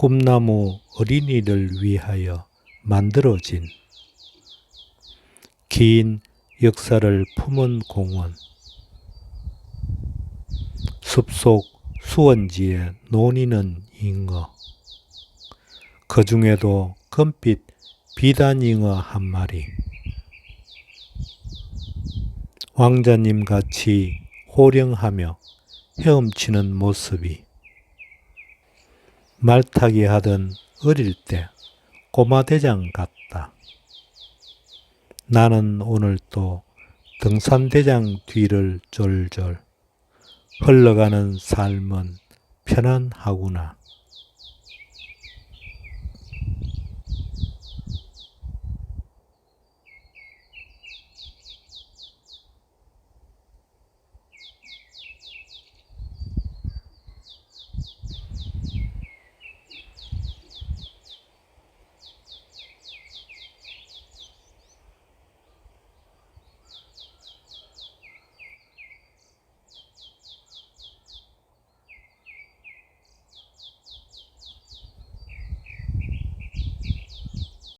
꿈나무 어린이를 위하여 만들어진 긴 역사를 품은 공원. 숲속 수원지에 논이는 잉어. 그 중에도 금빛 비단잉어 한 마리. 왕자님 같이 호령하며 헤엄치는 모습이 말타기 하던 어릴 때 꼬마 대장 같다. 나는 오늘 또 등산대장 뒤를 졸졸 흘러가는 삶은 편안하구나.